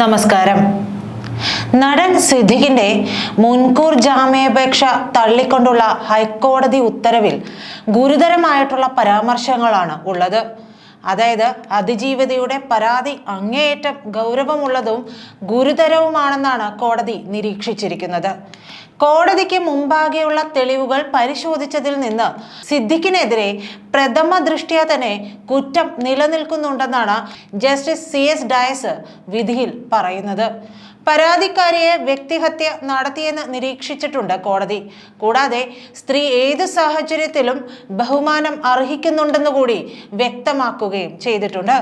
നമസ്കാരം. നടൻ സിദ്ദിഖിന്റെ മുൻകൂർ ജാമ്യാപേക്ഷ തള്ളിക്കൊണ്ടുള്ള ഹൈക്കോടതി ഉത്തരവിൽ ഗുരുതരമായിട്ടുള്ള പരാമർശങ്ങളാണ് ഉള്ളത്. അതായത് അതിജീവിതയുടെ പരാതി അങ്ങേയറ്റം ഗൗരവമുള്ളതും ഗുരുതരവുമാണെന്നാണ് കോടതി നിരീക്ഷിച്ചിരിക്കുന്നത്. കോടതിക്ക് മുമ്പാകെയുള്ള തെളിവുകൾ പരിശോധിച്ചതിൽ നിന്ന് സിദ്ദിഖിനെതിരെ പ്രഥമ ദൃഷ്ട്യാ തന്നെ കുറ്റം നിലനിൽക്കുന്നുണ്ടെന്നാണ് ജസ്റ്റിസ് സി എസ് ഡയസ് വിധിയിൽ പറയുന്നത്. പരാതിക്കാരിയെ വ്യക്തിഹത്യ നടത്തിയെന്ന് നിരീക്ഷിച്ചിട്ടുണ്ട് കോടതി. കൂടാതെ സ്ത്രീ ഏത് സാഹചര്യത്തിലും ബഹുമാനം അർഹിക്കുന്നുണ്ടെന്ന് കൂടി വ്യക്തമാക്കുകയും ചെയ്തിട്ടുണ്ട്.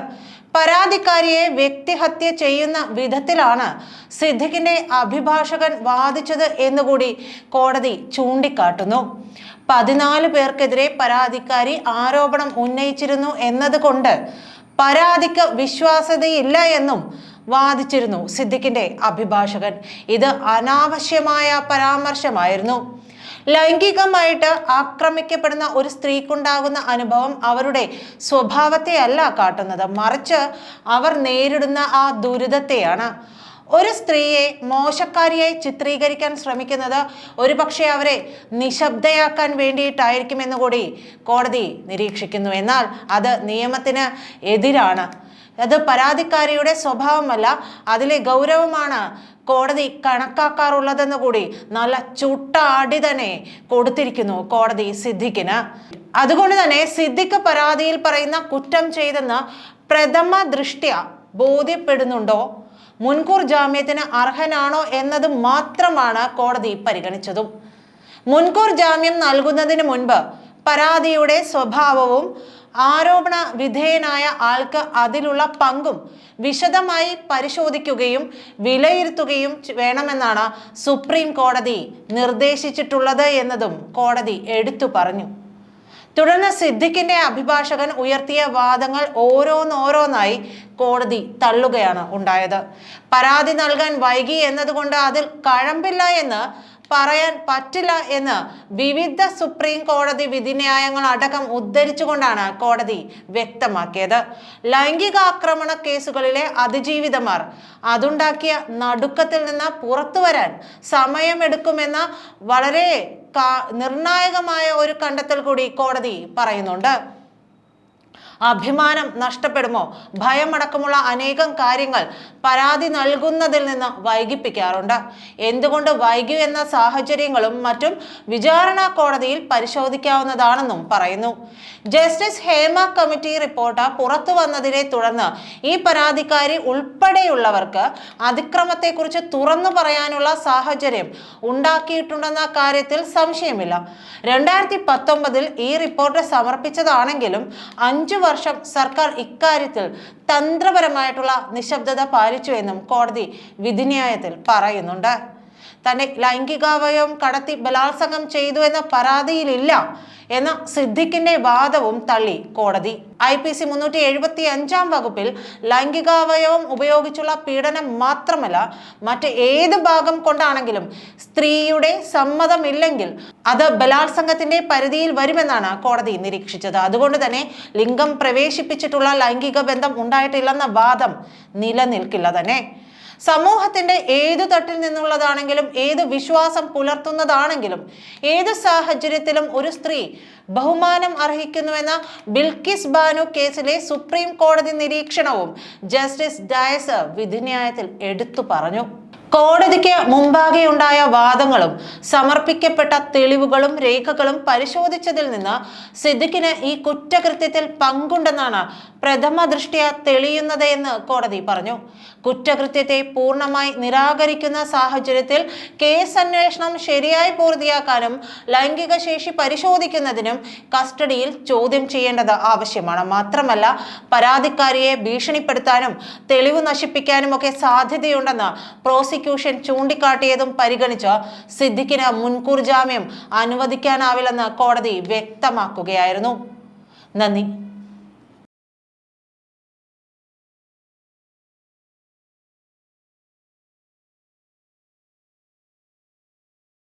പരാതിക്കാരിയെ വ്യക്തിഹത്യ ചെയ്യുന്ന വിധത്തിലാണ് സിദ്ദിഖിന്റെ അഭിഭാഷകൻ വാദിച്ചത് എന്നുകൂടി കോടതി ചൂണ്ടിക്കാട്ടുന്നു. പതിനാല് പേർക്കെതിരെ പരാതിക്കാരി ആരോപണം ഉന്നയിച്ചിരുന്നു എന്നതുകൊണ്ട് പരാതിക്ക് വിശ്വാസ്യതയില്ല എന്നും വാദിച്ചിരുന്നു സിദ്ദിഖിന്റെ അഭിഭാഷകൻ. ഇത് അനാവശ്യമായ പരാമർശമായിരുന്നു. ലൈംഗികമായിട്ട് ആക്രമിക്കപ്പെടുന്ന ഒരു സ്ത്രീക്കുണ്ടാകുന്ന അനുഭവം അവരുടെ സ്വഭാവത്തെ അല്ല കാട്ടുന്നത്. മറിച്ച് അവർ നേരിടുന്ന ആ ദുരിതത്തെയാണ്. ഒരു സ്ത്രീയെ മോശക്കാരിയായി ചിത്രീകരിക്കാൻ ശ്രമിക്കുന്നത് ഒരുപക്ഷെ അവരെ നിശബ്ദയാക്കാൻ വേണ്ടിയിട്ടായിരിക്കുമെന്ന് കൂടി കോടതി നിരീക്ഷിക്കുന്നു. എന്നാൽ അത് നിയമത്തിന് എതിരാണ്. അത് പരാതിക്കാരിയുടെ സ്വഭാവമല്ല അതിലെ ഗൗരവമാണ് കോടതി കണക്കാക്കാറുള്ളതെന്ന് കൂടി നല്ല ചുട്ട അടി തന്നെ കൊടുത്തിരിക്കുന്നു കോടതി സിദ്ദിഖിന് അതുകൊണ്ട് തന്നെ സിദ്ദിഖ് പരാതിയിൽ പറയുന്ന കുറ്റം ചെയ്തെന്ന് പ്രഥമ ദൃഷ്ട്യ ബോധ്യപ്പെടുന്നുണ്ടോ? മുൻകൂർ ജാമ്യത്തിന് അർഹനാണോ എന്നത് മാത്രമാണ് കോടതി പരിഗണിച്ചതും. മുൻകൂർ ജാമ്യം നൽകുന്നതിന് മുൻപ് പരാതിയുടെ സ്വഭാവവും ആരോപണ വിധേയനായ ആൾക്ക് അതിലുള്ള പങ്കും വിശദമായി പരിശോധിക്കുകയും വിലയിരുത്തുകയും വേണമെന്നാണ് സുപ്രീം കോടതി നിർദ്ദേശിച്ചിട്ടുള്ളത് എന്നതും കോടതി എടുത്തു പറഞ്ഞു. തുടർന്ന് സിദ്ദിഖിന്റെ അഭിഭാഷകൻ ഉയർത്തിയ വാദങ്ങൾ ഓരോന്നോരോന്നായി കോടതി തള്ളുകയാണ് ഉണ്ടായത്. പരാതി നൽകാൻ വൈകി എന്നതുകൊണ്ട് അതിൽ കഴമ്പില്ല എന്ന് പറയാൻ പറ്റില്ല എന്ന് വിവിധ സുപ്രീം കോടതി വിധിന്യായങ്ങൾ അടക്കം ഉദ്ധരിച്ചുകൊണ്ടാണ് കോടതി വ്യക്തമാക്കിയത്. ലൈംഗികാക്രമണ കേസുകളിലെ അതിജീവിതമാർ അതുണ്ടാക്കിയ നടുക്കത്തിൽ നിന്ന് പുറത്തു വരാൻ സമയമെടുക്കുമെന്ന വളരെ നിർണായകമായ ഒരു കണ്ടെത്തൽ കൂടി കോടതി പറയുന്നുണ്ട്. അഭിമാനം നഷ്ടപ്പെടുമോ? ഭയമടക്കമുള്ള അനേകം കാര്യങ്ങൾ പരാതി നൽകുന്നതിൽ നിന്ന് വൈകിപ്പിക്കാറുണ്ട്. എന്തുകൊണ്ട് വൈകി എന്ന സാഹചര്യങ്ങളും മറ്റും വിചാരണ കോടതിയിൽ പരിശോധിക്കാവുന്നതാണെന്നും പറയുന്നു. ജസ്റ്റിസ് ഹേമ കമ്മിറ്റി റിപ്പോർട്ട് പുറത്തു വന്നതിനെ തുടർന്ന് ഈ പരാതിക്കാരി ഉൾപ്പെടെയുള്ളവർക്ക് അതിക്രമത്തെക്കുറിച്ച് തുറന്നു പറയാനുള്ള സാഹചര്യം ഉണ്ടാക്കിയിട്ടുണ്ടെന്ന കാര്യത്തിൽ സംശയമില്ല. രണ്ടായിരത്തി പത്തൊമ്പതിൽ ഈ റിപ്പോർട്ട് സമർപ്പിച്ചതാണെങ്കിലും അഞ്ചു വർഷം സർക്കാർ ഇക്കാര്യത്തിൽ തന്ത്രപരമായിട്ടുള്ള നിശബ്ദത പാലിച്ചു എന്നും കോടതി വിധിന്യായത്തിൽ പറയുന്നുണ്ട്. തന്നെ ലൈംഗികാവയവം കടത്തി ബലാത്സംഗം ചെയ്തു എന്ന പരാതിയിലില്ല എന്ന സിദ്ദിഖിന്റെ വാദവും തള്ളി കോടതി. ഐ പി സി മുന്നൂറ്റി എഴുപത്തി അഞ്ചാം വകുപ്പിൽ ലൈംഗികാവയവം ഉപയോഗിച്ചുള്ള പീഡനം മാത്രമല്ല മറ്റ് ഏത് ഭാഗം കൊണ്ടാണെങ്കിലും സ്ത്രീയുടെ സമ്മതമില്ലെങ്കിൽ അത് ബലാത്സംഗത്തിന്റെ പരിധിയിൽ വരുമെന്നാണ് കോടതി നിരീക്ഷിച്ചത്. അതുകൊണ്ട് തന്നെ ലിംഗം പ്രവേശിപ്പിച്ചിട്ടുള്ള ലൈംഗിക ബന്ധം ഉണ്ടായിട്ടില്ലെന്ന വാദം നിലനിൽക്കില്ല തന്നെ. സമൂഹത്തിന്റെ ഏതു തട്ടിൽ നിന്നുള്ളതാണെങ്കിലും ഏത് വിശ്വാസം പുലർത്തുന്നതാണെങ്കിലും ഏത് സാഹചര്യത്തിലും ഒരു സ്ത്രീ ബഹുമാനം അർഹിക്കുന്നുവെന്ന ബിൽക്കിസ് ബാനു കേസിലെ സുപ്രീം കോടതി നിരീക്ഷണവും ജസ്റ്റിസ് ഡയസ് വിധിന്യായത്തിൽ എടുത്തു പറഞ്ഞു. കോടതിക്ക് മുമ്പാകെ ഉണ്ടായ വാദങ്ങളും സമർപ്പിക്കപ്പെട്ട തെളിവുകളും രേഖകളും പരിശോധിച്ചതിൽ നിന്ന് സിദ്ദിഖിന് ഈ കുറ്റകൃത്യത്തിൽ പങ്കുണ്ടെന്നാണ് പ്രഥമ ദൃഷ്ടിയ തെളിയുന്നത് എന്ന് കോടതി പറഞ്ഞു. കുറ്റകൃത്യത്തെ പൂർണമായി നിരാകരിക്കുന്ന സാഹചര്യത്തിൽ കേസ് അന്വേഷണം ശരിയായി പൂർത്തിയാക്കാനും ലൈംഗിക ശേഷി പരിശോധിക്കുന്നതിനും കസ്റ്റഡിയിൽ ചോദ്യം ചെയ്യേണ്ടത് ആവശ്യമാണ്. മാത്രമല്ല പരാതിക്കാരിയെ ഭീഷണിപ്പെടുത്താനും തെളിവ് നശിപ്പിക്കാനും ഒക്കെ സാധ്യതയുണ്ടെന്ന് പ്രോസിക്യൂഷൻ ചൂണ്ടിക്കാട്ടിയതും പരിഗണിച്ച് സിദ്ദിഖിന് മുൻകൂർ ജാമ്യം അനുവദിക്കാനാവില്ലെന്ന് കോടതി വ്യക്തമാക്കുകയായിരുന്നു. നന്ദി.